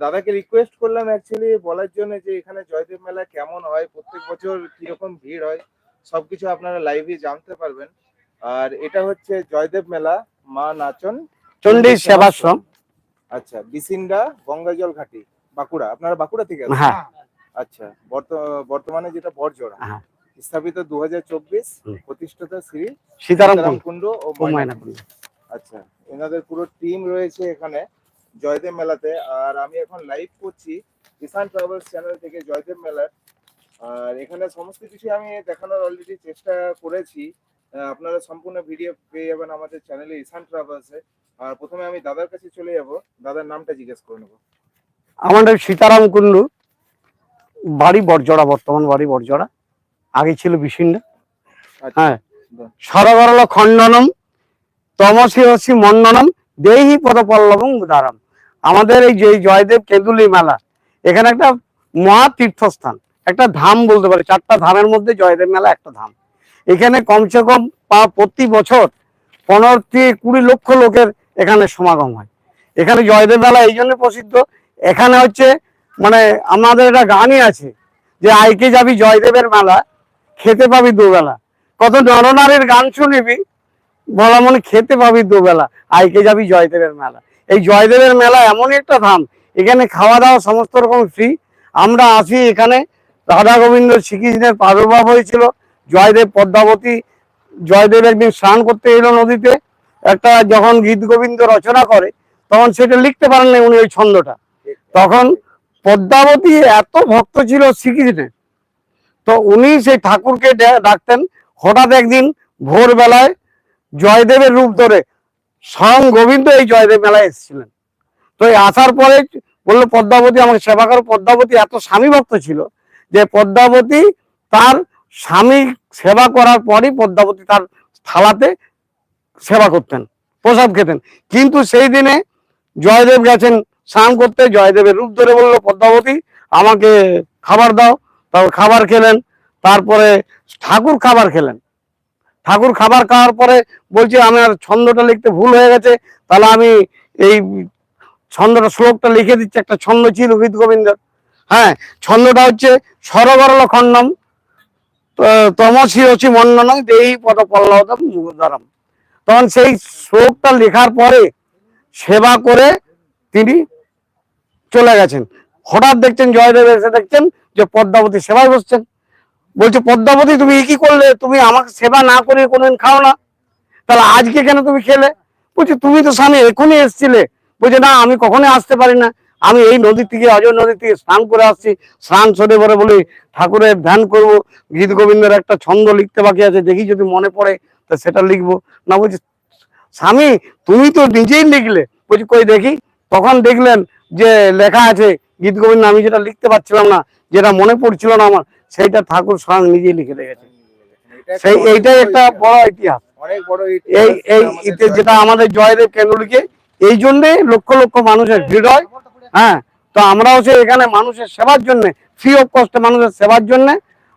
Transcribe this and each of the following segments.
দাদাকে রিকোয়েস্ট করলাম অ্যাকচুয়ালি বলার জন্য যে এখানে জয়দেব মেলা কেমন হয় প্রত্যেক বছর কীরকম ভিড় হয় সবকিছু আপনারা লাইভে জানতে পারবেন। আর এটা হচ্ছে জয়দেব মেলা মা নাচন চণ্ডী সেবাশ্রম। আচ্ছা বিসিন্ডা গঙ্গাজল ঘাটি বাঁকুড়া। আপনারা বাঁকুড়া থেকে? হ্যাঁ। আচ্ছা বর্ত- বর্তমানে যেটা বড়জোড়া হ্যাঁ। স্থাপিত দু হাজার চব্বিশ প্রতিষ্ঠাতা শ্রী সীতারাম কুণ্ড। ও ও ময়না আচ্ছা এনাদের পুরো টিম রয়েছে এখানে। জয়দেব মেলাতে। আর আমি এখন লাইভ করছি কিষান ট্রাভেলস চ্যানেল থেকে জয়দেব মেলার। আর এখানে সমস্ত কিছু আমি দেখানোর অলরেডি চেষ্টা করেছি। আপনারা সম্পূর্ণ ভিডিও পেয়ে যাবেন আমাদের চ্যানেলে ইসান ট্রাভেলসে আর প্রথমে আমি দাদার কাছে চলে যাব। দাদার নামটা জিজ্ঞেস করে নেব। আমাদের সীতারাম কুন্ডু বাড়ি বরজড়া বর্তমান বাড়ি বরজড়া আগে ছিল বিশিন্ডা আচ্ছা। হ্যাঁ। সরগরল খণ্ডনম তমসি হসি মন্ডনম দেহি পদ পল্লবম উদারাম। আমাদের এই যে জয়দেব কেঁদুলি মেলা, এখানে একটা মহা তীর্থস্থান, একটা ধাম বলতে পারে, চারটা ধামের মধ্যে জয়দেব মেলা একটা ধাম। এখানে কমসে কম প্রতি বছর পনেরো থেকে কুড়ি লক্ষ লোকের এখানে সমাগম হয়। এখানে জয়দেব মেলা এই জন্য প্রসিদ্ধ। এখানে হচ্ছে মানে আমাদের একটা গানই আছে যে আইকে যাবি জয়দেবের মেলা, খেতে পাবি দুবেলা। কত নরনারীর গান শুনিবি, বলা মনে খেতে পাবি দুবেলা আইকে যাবি জয়দেবের মেলা। এই জয়দেবের মেলা এমনই একটা ধাম। এখানে খাওয়া দাওয়া সমস্ত রকম ফ্রি আমরা আসি এখানে। রাধা গোবিন্দ শ্রীকৃষ্ণের প্রাদুর্ভাব হয়েছিল। জয়দেব পদ্মাবতী, জয়দেব একদিন স্নান করতে এলো নদীতে। একটা যখন গীত গোবিন্দ রচনা করে, তখন সেটা লিখতে পারেন না উনি ওই ছন্দটা। তখন পদ্মাবতী এত ভক্ত ছিল শ্রীকৃষ্ণের। তো উনি সেই ঠাকুরকে ডাকতেন। হঠাৎ একদিন ভোরবেলায় জয়দেবের রূপ ধরে স্বয়ং গোবিন্দ এই জয়দেব মেলায় এসেছিলেন। তো এই আসার পরে বলল, পদ্মাবতী আমাকে সেবা করো। পদ্মাবতী এত স্বামী ভক্ত ছিল যে পদ্মাবতী তার স্বামী সেবা করার পরই পদ্মাবতী তার থালাতে সেবা করতেন, প্রসাদ খেতেন। কিন্তু সেই দিনে জয়দেব গেছেন স্নান করতে। জয়দেবের রূপ ধরে বলল, পদ্মাবতী, আমাকে খাবার দাও। তারপর খাবার খেলেন। তারপরে ঠাকুর খাবার খেলেন। ঠাকুর খাবার খাওয়ার পরে বলছে আমার ছন্দটা লিখতে ভুল হয়ে গেছে। তাহলে আমি এই ছন্দটা, শ্লোকটা লিখে দিচ্ছি। একটা ছন্দ ছিল গীত গোবিন্দ হ্যাঁ ছন্দটা হচ্ছে সরবরল খণ্ডম তমসি হচ্ছে মন্ডনম দেহি পদ পল্লবদম মুদারাম তখন সেই শ্লোকটা লেখার পরে সেবা করে তিনি চলে গেছেন। হঠাৎ দেখছেন জয়দেব এসে দেখছেন যে পদ্মাবতী সেবায় বসছেন। বলছে, পদ্মাবতী, তুমি কি করলে? তুমি আমাকে সেবা না করে কোনোদিন খাও না। তাহলে আজকে কেন তুমি খেলে? বলছে, তুমি তো স্বামী, এখনই এসছিলে। বলছে, না, আমি কখনোই আসতে পারি না। আমি এই নদী থেকে, অজয় নদী থেকে স্নান করে আসছি। স্নান সরে পরে বলি ঠাকুরের ধ্যান করব। গীত গোবিন্দের একটা ছন্দ লিখতে বাকি আছে। দেখি যদি মনে পড়ে, তা সেটা লিখব। না, বলছি, স্বামী, তুমি তো নিজেই লিখলে। বলছি, কই দেখি? তখন দেখলেন যে লেখা আছে, গীত গোবিন্দ, আমি যেটা লিখতে পারছিলাম না, যেটা মনে পড়ছিল না আমার সেইটা ঠাকুর স্বয়ং নিজে লিখে রেখেছে সেই এইটাই একটা বড় ইতিহাস। এই ইতিহাস। এই আমাদের ইতে যেটা আমাদের জয়দেব কেন্দ্রকে এই জন্যে লক্ষ লক্ষ মানুষের ভিড় হয় হ্যাঁ তো আমরাও সে এখানে মানুষের সেবার জন্য ফ্রি অফ কস্টে মানুষের সেবার জন্য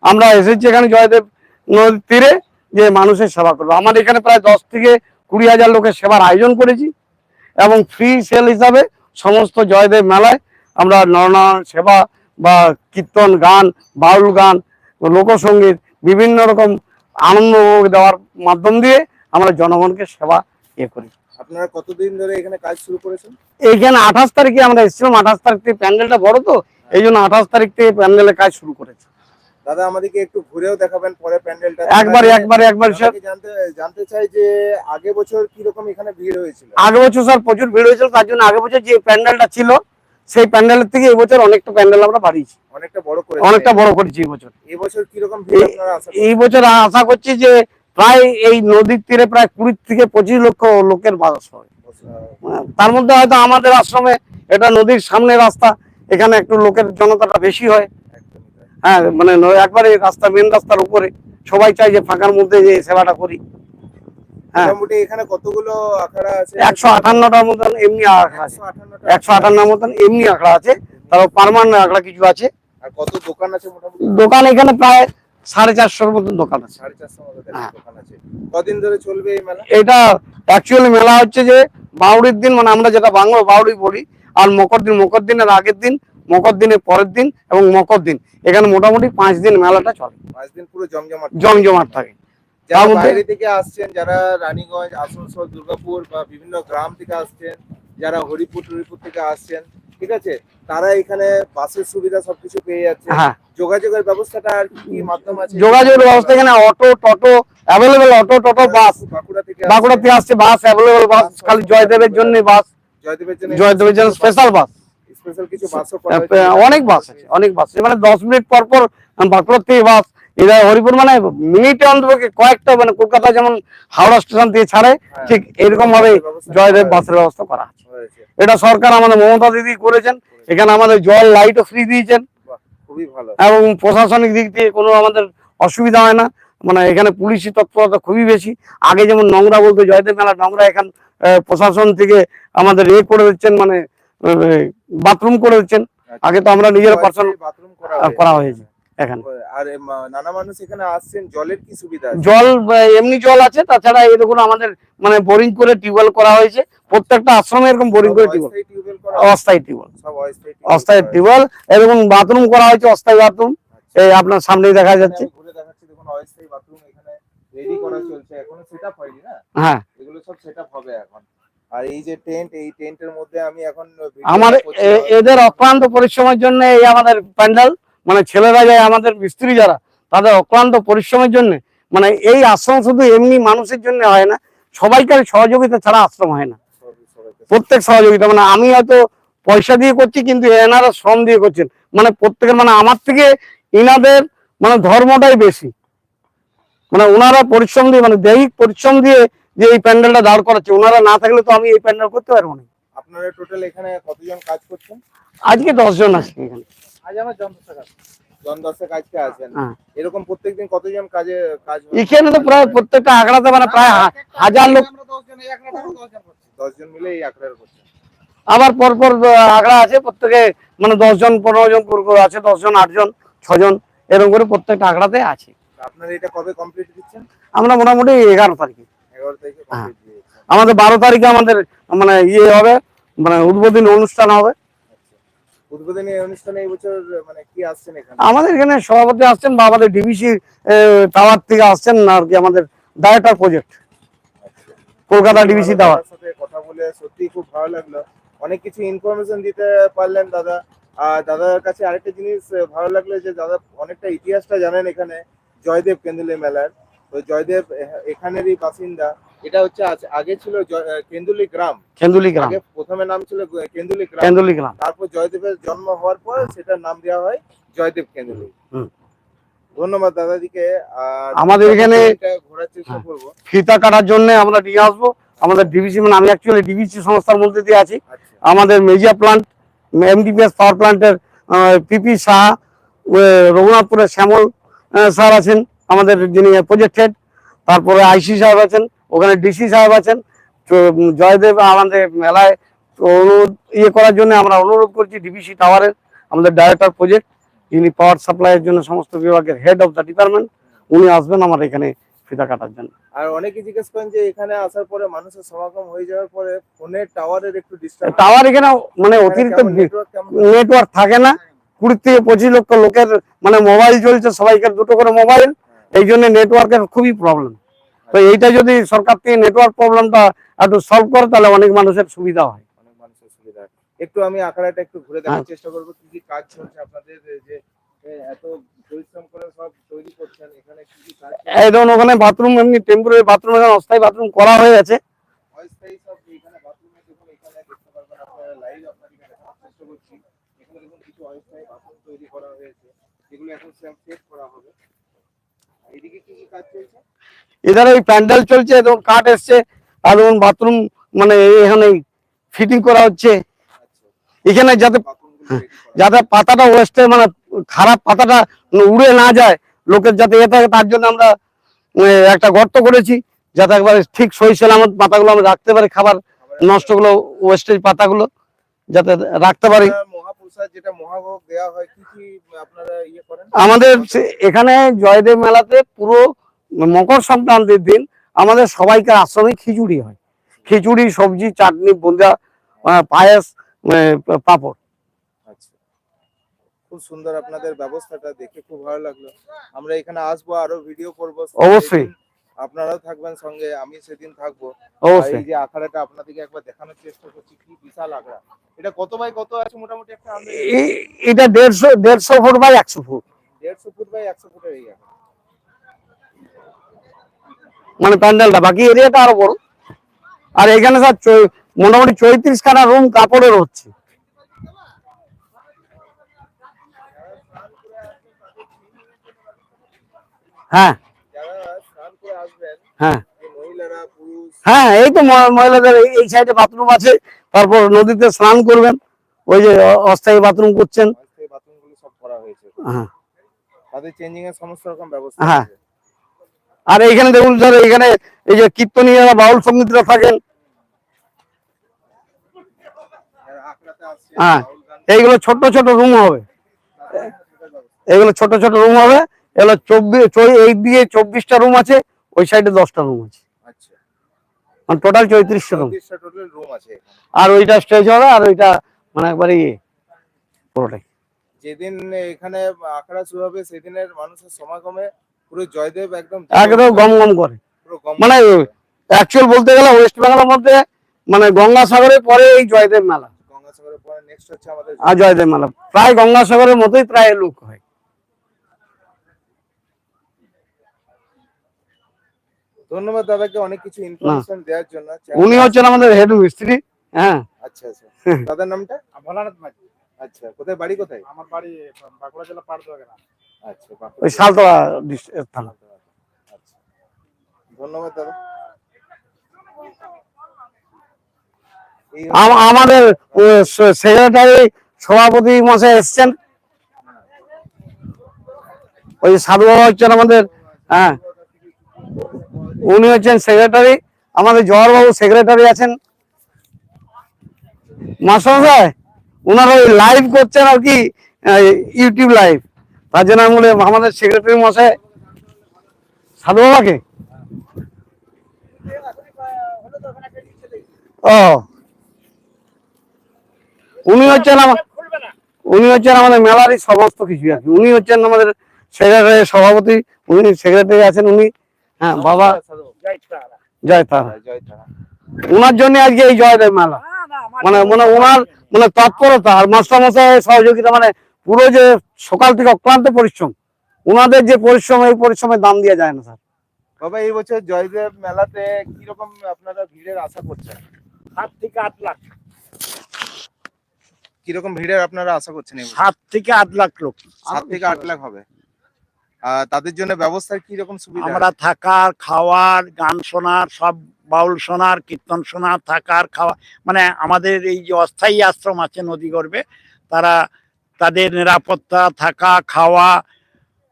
আমরা এসেছি এখানে জয়দেব নদীর তীরে যে মানুষের সেবা করব আমাদের এখানে প্রায় দশ থেকে কুড়ি হাজার লোকের সেবার আয়োজন করেছি এবং ফ্রি সেল হিসাবে সমস্ত জয়দেব মেলায় আমরা নরনারায়ণ সেবা বা কীর্তন গান বাউল গান লোকসঙ্গীত বিভিন্ন রকম আনন্দ দেওয়ার মাধ্যম দিয়ে আমরা জনগণকে সেবা ইয়ে করি। আপনারা কতদিন ধরে এখানে কাজ শুরু করেছেন? এইখানে আঠাশ তারিখে আমরা এসেছিলাম আঠাশ তারিখ থেকে প্যান্ডেলটা বড় তো এই জন্য আঠাশ তারিখ থেকে প্যান্ডেলের কাজ শুরু করেছে। দাদা আমাদেরকে একটু ঘুরেও দেখাবেন পরে প্যান্ডেলটা। একবার একবার একবার স্যার আমাকে জানতে জানতে চাই যে আগে বছর কি রকম এখানে ভিড় হয়েছিল? আগে বছর স্যার প্রচুর ভিড় হয়েছিল তার জন্য আগে বছর যে প্যান্ডেলটা ছিল সেই প্যান্ডেলের থেকে এবছর অনেকটা প্যান্ডেল আমরা বাড়িয়েছি। অনেকটা বড় করে অনেকটা বড় করেছি এবছর বছর। এই বছর এই- আশা বছর আশা করছি যে প্রায় এই নদীর তীরে প্রায় কুড়ি থেকে পঁচিশ লক্ষ লোকের বাস হবে তার মধ্যে হয়তো আমাদের আশ্রমে এটা নদীর সামনে রাস্তা এখানে একটু লোকের জনতাটা বেশি হয়। হ্যাঁ মানে একবারে রাস্তা মেন রাস্তার উপরে। সবাই চাই যে ফাঁকার মধ্যে যে সেবাটা করি। হ্যাঁ মোটামুটি এখানে কতগুলো আখড়া আছে? একশো আটান্নটার মতন এমনি আখড়া আছে। একশো আটান্ন মতন এমনি আখড়া আছে। তারপর পারমানেন্ট আখড়া কিছু আছে। আর কত দোকান আছে মোটামুটি? দোকান এখানে প্রায় সাড়ে চারশোর মতন দোকান আছে। হ্যাঁ। দোকান আছে। কদিন ধরে চলবে এই মেলা? এটা অ্যাকচুয়ালি মেলা হচ্ছে যে বাউড়ির দিন মানে আমরা যেটা বাংলা বাউড়ি বলি আর মকর দিন মকর দিনের আগের দিন মকর দিনের পরের দিন এবং মকর দিন। এখানে মোটামুটি পাঁচ দিন মেলাটা চলে। পাঁচ দিন পুরো জমজমাট। জমজমাট থাকে। যারা বাইরে থেকে আসছেন যারা রানীগঞ্জ আসানসোল দুর্গাপুর বা বিভিন্ন গ্রাম থেকে আসছেন যারা হরিপুর টরিপুর থেকে আসছেন ঠিক আছে? তারা এখানে বাসের সুবিধা সবকিছু পেয়ে যাচ্ছে। হ্যাঁ। যোগাযোগের ব্যবস্থাটা আর কি মাধ্যম আছে? যোগাযোগের ব্যবস্থা এখানে auto toto available auto toto bus Bankura থেকে বাঁকুড়া থেকে আসছে বাস অ্যাভেলেবেল বাস খালি জয়দেবের জন্য বাস জয়দেবের জন্য জয়দেবের জন্য স্পেশাল বাস স্পেশাল কিছু বাসও অনেক বাস আছে অনেক বাস মানে দশ মিনিট পর পর বাঁকুড়ার থেকে বাস এরা হরিপুর মানে মিনিটে অন্তত কয়েকটা মানে কলকাতা যেমন হাওড়া স্টেশন থেকে ছাড়ে হ্যাঁ। ঠিক এরকম ভাবে জয়দেব বাসের ব্যবস্থা করা আছে। এটা সরকার আমাদের মমতা দিদি করেছেন এখানে আমাদের জল লাইটও ফ্রি দিয়েছেন। এবং প্রশাসনিক দিক দিয়ে কোনো আমাদের অসুবিধা হয় না মানে এখানে পুলিশি তৎপরতা খুবই বেশি। আগে যেমন নোংরা বলতো জয়দেব মেলা নোংরা এখান প্রশাসন থেকে আমাদের এ করে দিচ্ছেন মানে বাথরুম করে দিচ্ছেন। আগে তো আমরা নিজের পার্সোনাল বাথরুম করা হয়েছে। এখানে। আর নানা মানুষ এখানে আসছেন জলের কি সুবিধা জল এমনি জল আছে তাছাড়া এই দেখুন আমাদের মানে বোরিং করে টিউবওয়েল করা হয়েছে প্রত্যেকটা আশ্রমে এরকম বোরিং করে টিউবওয়েল। অস্থায়ী টিউবওয়েল। অস্থায়ী টিউবওয়েল এরকম বাথরুম করা হয়েছে অস্থায়ী বাথরুম এই আপনার সামনেই দেখা যাচ্ছে। আমি ঘুরে দেখাচ্ছি দেখুন অস্থায়ী বাথরুম এখানে রেডি করা চলছে এখনও সেটআপ হয়নি না? হ্যাঁ। এগুলো সব সেটআপ হবে এখন। আর এই যে টেন্ট এই টেন্টের মধ্যে আমি এখন আমার এদের অক্লান্ত পরিশ্রমের জন্য এই আমাদের প্যান্ডেল মানে ছেলেরা যায় আমাদের মিস্ত্রি যারা তাদের অক্লান্ত পরিশ্রমের জন্য মানে এই আশ্রম শুধু এমনি মানুষের জন্য হয় না সবাইকার সহযোগিতা ছাড়া আশ্রম হয় না। প্রত্যেক সহযোগিতা মানে আমি হয়তো পয়সা দিয়ে করছি কিন্তু এনারা শ্রম দিয়ে করছেন। মানে প্রত্যেকের মানে আমার থেকে ইনাদের মানে ধর্মটাই বেশি। মানে ওনারা পরিশ্রম দিয়ে মানে দৈহিক পরিশ্রম দিয়ে যে এই প্যান্ডেলটা দাঁড় করাচ্ছে ওনারা না থাকলে তো আমি এই প্যান্ডেল করতে পারব না। আপনারা টোটাল এখানে কতজন কাজ করছেন? আজকে দশজন আছে এখানে। হ্যাঁ। এরকম প্রত্যেকদিন কতজন কাজে কাজ? এখানে তো প্রায় প্রত্যেকটা মানে প্রায় হাজার লোক দশ জন মিলে এই করছেন আবার পরপর আগ্রা আছে প্রত্যেকে মানে দশজন পনেরো জন আছে দশজন আটজন ছজন এরকম করে প্রত্যেকটা আগ্রাতে আছে আপনারা এটা কবে কমপ্লিট দিচ্ছেন আমরা মোটামুটি এগারো তারিখে এগারো তারিখে হ্যাঁ। আমাদের বারো তারিখে আমাদের মানে ইয়ে হবে মানে উদ্বোধনী অনুষ্ঠান হবে। উদ্বোধনী অনুষ্ঠানে এই বছর মানে কি আসছেন এখানে? আমাদের এখানে সভাপতি আসছেন বা আমাদের ডিবিসি টাওয়ার থেকে আসছেন আর কি আমাদের ডাইরেক্টর প্রজেক্ট আচ্ছা। Kolkata DBC tower. সাথে কথা বলে সত্যি খুব ভালো লাগল। অনেক কিছু ইনফরমেশন দিতে পারলেন দাদা। আর দাদার কাছে আরেকটা জিনিস ভালো লাগল যে দাদা অনেকটা ইতিহাসটা জানেন এখানে জয়দেব কেন্দ্রীয় মেলার। তো জয়দেব এখানেরই বাসিন্দা। এটা হচ্ছে আগে ছিল কেন্দুলি গ্রাম। কেন্দুলি গ্রাম। প্রথমে নাম ছিল কেন্দুলি গ্রাম। কেন্দুলি গ্রাম। তারপর জয়দেবের জন্ম হওয়ার পর সেটার নাম দেওয়া হয় জয়দেব কেন্দুলি। হুম। ধন্যবাদ দাদাদিকে আমাদের এখানে- ঘোরার চেষ্টা হ্যাঁ। করব। ফিতা কাটার জন্য আমরা নিয়ে আসব। আমাদের ডিবিসি মানে আমি অ্যাকচুয়ালি ডিবিসি সংস্থার মধ্যে দিয়ে আছি। আচ্ছা। আমাদের মেজিয়া প্লান্ট এমডিপিএস পাওয়ার প্লান্টের পিপি সাহা রঘুনাথপুরের শ্যামল স্যার আছেন আমাদের যিনি প্রজেক্ট হেড তারপরে আইসি সাহেব আছেন। ওখানে ডিসি সাহেব আছেন। তো জয়দেব আমাদের মেলায় অনুরোধ ইয়ে করার জন্য আমরা অনুরোধ করছি ডিবিসি টাওয়ারের আমাদের ডাইরেক্টর প্রজেক্ট যিনি পাওয়ার সাপ্লাইয়ের জন্য সমস্ত বিভাগের হেড অফ দ্য ডিপার্টমেন্ট উনি আসবেন আমার এখানে ফিতা কাটার জন্য। আর অনেকে জিজ্ঞেস করেন যে এখানে আসার পরে মানুষের সমাগম হয়ে যাওয়ার পরে ফোনের টাওয়ারের একটু ডিস্টার্ব টাওয়ার এখানে মানে অতিরিক্ত নেটওয়ার্ক থাকে না। কুড়ি থেকে পঁচিশ লক্ষ লোকের মানে মোবাইল চলছে সবাইকার দুটো করে মোবাইল এই জন্য নেটওয়ার্কের খুবই প্রবলেম তো এইটা যদি সরকার থেকে নেটওয়ার্ক প্রবলেমটা একটু সলভ করে তাহলে অনেক মানুষের সুবিধা হয়। অনেক মানুষের সুবিধা একটু আমি আখড়াটা একটু ঘুরে দেখার হ্যাঁ। চেষ্টা করব কি কি কাজ চলছে আপনাদের যে এত পরিশ্রম করে সব তৈরি করছেন এখানে কি কি কাজ এই ধরুন ওখানে বাথরুম এমনি টেম্পোরারি বাথরুম এখানে অস্থায়ী বাথরুম করা হয়ে গেছে। অস্থায়ী সব এখানে বাথরুমে দেখুন এখানে দেখতে পারবেন আপনারা লাইভ আপনাদেরকে দেখানোর চেষ্টা করছি। এখানে দেখুন কিছু অস্থায়ী বাথরুম তৈরি করা হয়েছে। যেগুলো এখন সেট করা হবে আর এদিকে কি কি কাজ চলছে এধারে ওই প্যান্ডেল চলছে ধরুন কাঠ এসছে আর ধরুন বাথরুম মানে এখানে ফিটিং করা হচ্ছে। এখানে যাতে যাতে পাতাটা ওয়েস্টে মানে খারাপ পাতাটা উড়ে না যায় লোকের যাতে এ থাকে তার জন্য আমরা একটা গর্ত করেছি যাতে একবার ঠিক সই সেলামত পাতাগুলো আমরা রাখতে পারি খাবার নষ্টগুলো ওয়েস্টেজ পাতাগুলো যাতে রাখতে পারি। ইয়ে আমাদের এখানে জয়দেব মেলাতে পুরো মকর সংক্রান্তির দিন আমাদের সবাইকার আশ্রমে খিচুড়ি হয়। খিচুড়ি সবজি চাটনি আহ, পায়েস পাপড়। আচ্ছা। খুব সুন্দর আপনাদের ব্যবস্থাটা দেখে খুব ভালো লাগল। আমরা এখানে আসব আরও ভিডিও করব। অবশ্যই। আপনারাও থাকবেন সঙ্গে আমি সেদিন থাকব। অবশ্যই। এই যে আখড়াটা আপনাদেরকে একবার দেখানোর চেষ্টা করছি কি বিশাল আখড়া। এটা কত বাই কত আছে? মোটামুটি একটা এটা দেড়শো দেড়শো ফুট বাই একশো ফুট। দেড়শো ফুট বাই একশো ফুটের এই মানে প্যান্ডেলটা বাকি এরিয়াটা আরও বড়। আর এখানে স্যার মোটামুটি চৌত্রিশ খানা রুম কাপড়ের হচ্ছে। হ্যাঁ যারা স্নান করে আসবেন হ্যাঁ। এই হ্যাঁ এই তো মহিলাদের এই- সাইডে বাথরুম আছে। তারপর নদীতে স্নান করবেন। ওই যে অস্থায়ী বাথরুম করছেন। হ্যাঁ। হ্যাঁ। আর এইখানে দেখুন স্যার এখানে এই যে কীর্তনীয়রা বাউল সঙ্গীতরা থাকেন। হ্যাঁ। এইগুলো ছোট ছোট রুম হবে। এগুলো ছোট ছোট রুম হবে। এগুলো চব্বিশ এই দিকে চব্বিশটা রুম আছে। ওই সাইডে দশটা রুম আছে। আচ্ছা। মানে টোটাল চৌত্রিশটা রুম টোটাল রুম আছে আর ওইটা স্টেজ হবে আর ওইটা মানে একবারে ইয়ে পুরোটাই। যেদিন এখানে আখড়া শুরু হবে সেদিনের মানুষের সমাগমে পুরো জয়দেব একদম একদম গম গম করে মানে অ্যাকচুয়াল বলতে গেলে ওয়েস্ট বেঙ্গলের মধ্যে মানে গঙ্গাসাগরের পরে এই জয়দেব মেলা। গঙ্গাসাগরের পরে নেক্সট হচ্ছে আমাদের আর জয়দেব মেলা। প্রায় গঙ্গাসাগরের মতোই প্রায় লোক হয়। ধন্যবাদ দাদাকে অনেক কিছু ইনফরমেশন দেওয়ার জন্য। উনি হচ্ছেন আমাদের হেড মিস্ত্রি হ্যাঁ। আচ্ছা আচ্ছা। দাদার নামটা? ভোলানাথ মাঝি। আচ্ছা কোথায় বাড়ি কোথায়? আমার বাড়ি বাঁকুড়া জেলা পাড়দুয়া গ্রাম আচ্ছা ওই শালতলা ডিস্ট্রিক্ট থানা। আচ্ছা। ধন্যবাদ দাদা। আমাদের সেক্রেটারি সভাপতি মশাই এসছেন। ওই সাধু বাবা হচ্ছেন আমাদের হ্যাঁ। উনি হচ্ছেন সেক্রেটারি আমাদের জওয়ারবাবু সেক্রেটারি আছেন। মাস্টার ওনারা ওই লাইভ করছেন আর কি ইউটিউব লাইভ তার জন্য আমি আমাদের সেক্রেটারি মশাই, সাধু বাবাকে। ও। উনি হচ্ছেন আমার উনি হচ্ছেন আমাদের মেলারই সমস্ত কিছু কি। উনি হচ্ছেন আমাদের সেক্রেটারি সভাপতি, উনি সেক্রেটারি আছেন, উনি হ্যাঁ বাবা। জয় তারা। ওনার জন্য আজকে এই জয়দেব মেলা। মানে মানে ওনার মানে তৎপরতা আর মাস্টার মশাই সহযোগিতা মানে পুরো যে সকাল থেকে অক্লান্ত পরিশ্রম ওনাদের যে পরিশ্রম এই পরিশ্রমের দাম দেওয়া যায় না স্যার। বাবা এই বছর জয়দেব মেলাতে কীরকম আপনারা ভিড়ের আশা করছেন? সাত থেকে আট লাখ। কীরকম ভিড়ের আপনারা আশা করছেন এই বছর? সাত থেকে আট লাখ লোক। সাত থেকে আট লাখ হবে। তাদের জন্য ব্যবস্থার কি রকম সুবিধা আমরা থাকার খাওয়ার গান শোনার সব বাউল শোনার কীর্তন শোনার থাকার খাওয়া মানে আমাদের এই যে অস্থায়ী আশ্রম আছে নদী গর্ভে তারা তাদের নিরাপত্তা থাকা খাওয়া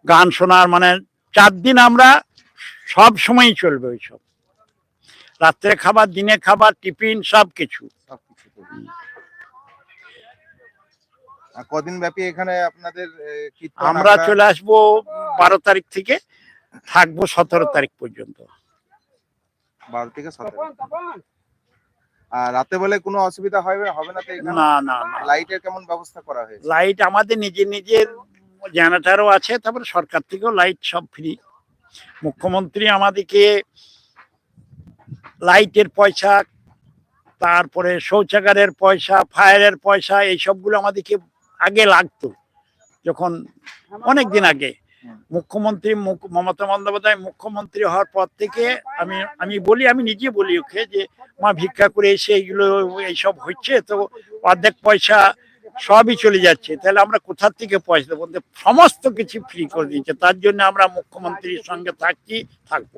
গান শোনার মানে চার দিন আমরা সব সময়ই চলবে ওইসব। রাত্রে খাবার দিনে খাবার টিফিন সব কিছু কদিন ব্যাপী এখানে আপনাদের আমরা চলে আসব বারো তারিখ থেকে থাকব সতেরো তারিখ পর্যন্ত। বারো থেকে সতেরো। আর রাতে বেলে কোনো অসুবিধা হবে হবে না তো এখানে? না না না। লাইটের কেমন ব্যবস্থা করা হয়েছে? লাইট আমাদের নিজের নিজের জেনারেটারও আছে তারপরে সরকার থেকেও লাইট সব ফ্রি। মুখ্যমন্ত্রী আমাদেরকে লাইটের পয়সা তারপরে শৌচাগারের পয়সা ফায়ারের পয়সা এই সবগুলো আমাদেরকে আগে লাগতো যখন অনেক দিন আগে মুখ্যমন্ত্রী মুখ- মমতা বন্দ্যোপাধ্যায় মুখ্যমন্ত্রী হওয়ার পর থেকে আমি আমি বলি আমি নিজে বলি ওকে যে মা ভিক্ষা করে এসে এইগুলো এইসব হচ্ছে তো অর্ধেক পয়সা সবই চলে যাচ্ছে। তাহলে আমরা কোথার থেকে পয়সা দেবো? সমস্ত কিছু ফ্রি করে দিয়েছে। তার জন্য আমরা মুখ্যমন্ত্রীর সঙ্গে থাকছি থাকব।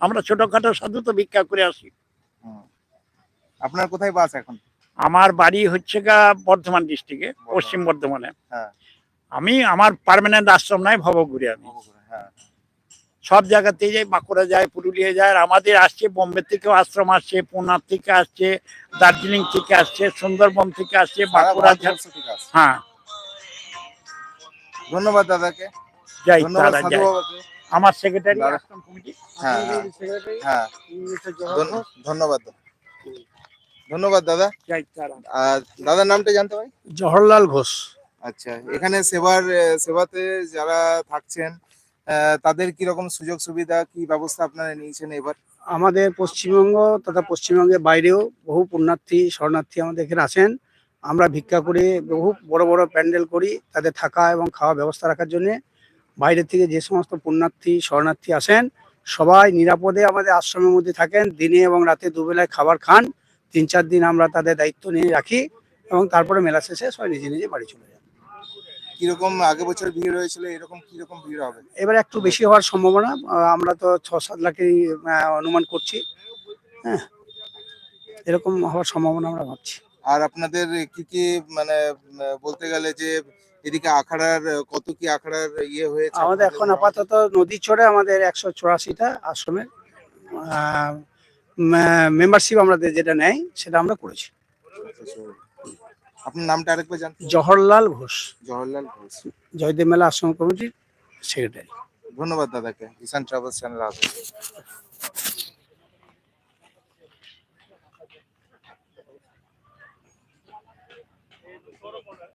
আমরা ছোটখাটো সাধু তো ভিক্ষা করে আসি। আপনার কোথায় বাস এখন? আমার বাড়ি হচ্ছে গা বর্ধমান ডিস্ট্রিক্টে পশ্চিম বর্ধমানে। হ্যাঁ। আমি আমার পারমানেন্ট আশ্রম নাই ভবঘুরে আমি। হ্যাঁ। সব জায়গাতেই যাই বাঁকুড়া যায় পুরুলিয়া যায় আর আমাদের আসছে বোম্বে থেকেও আশ্রম আসছে পুনার থেকে আসছে দার্জিলিং থেকে আসছে সুন্দরবন থেকে আসছে বাঁকুড়া। হ্যাঁ। ধন্যবাদ দাদাকে। যাই ধন্যবাদ তারা আমার সেক্রেটারি আশ্রম কমিটি হ্যাঁ হ্যাঁ, হ্যাঁ। ধন্যবাদ। ধন্যবাদ দাদা। আর দাদার নামটা জানতে পারি? জওহরলাল ঘোষ। আচ্ছা এখানে সেবার সেবাতে যারা থাকছেন তাদের কি রকম সুযোগ সুবিধা কি ব্যবস্থা আপনারা নিয়েছেন এবার? আমাদের পশ্চিমবঙ্গ তথা পশ্চিমবঙ্গের বাইরেও বহু পুণ্যার্থী শরণার্থী আমাদের এখানে আসেন। আমরা ভিক্ষা করে বহু বড় বড় প্যান্ডেল করি তাদের থাকা এবং খাওয়া ব্যবস্থা রাখার জন্য। বাইরে থেকে যে সমস্ত পুণ্যার্থী শরণার্থী আসেন সবাই নিরাপদে আমাদের আশ্রমের মধ্যে থাকেন। দিনে এবং রাতে দুবেলায় খাবার খান। তিন চার দিন আমরা তাদের দায়িত্ব নিয়ে রাখি এবং তারপরে মেলা শেষে সবাই নিজে নিজে বাড়ি চলে যান কীরকম আগে বছর ভিড় হয়েছিল এরকম কীরকম ভিড় হবে? এবার একটু বেশি হওয়ার সম্ভাবনা আমরা তো ছ সাত লাখই অনুমান করছি। হ্যাঁ এরকম হওয়ার সম্ভাবনা আমরা ভাবছি। আর আপনাদের কি কি মানে বলতে গেলে যে এদিকে আখড়ার কত কি আখড়ার ইয়ে হয়েছে? আমাদের এখন আপাতত নদী চড়ে আমাদের একশো চুরাশিটা আশ্রমের মেম্বারশিপ আমরা যেটা নেয় সেটা আমরা করেছি। আপনার নামটা আরেকবার জানতে জহরলাল ঘোষ। জহরলাল ঘোষ। জয়দেব মেলা আশ্রম কমিটির সেক্রেটারি ধন্যবাদ দাদাকে। কিষান ট্রাভেলস চ্যানেল আসবে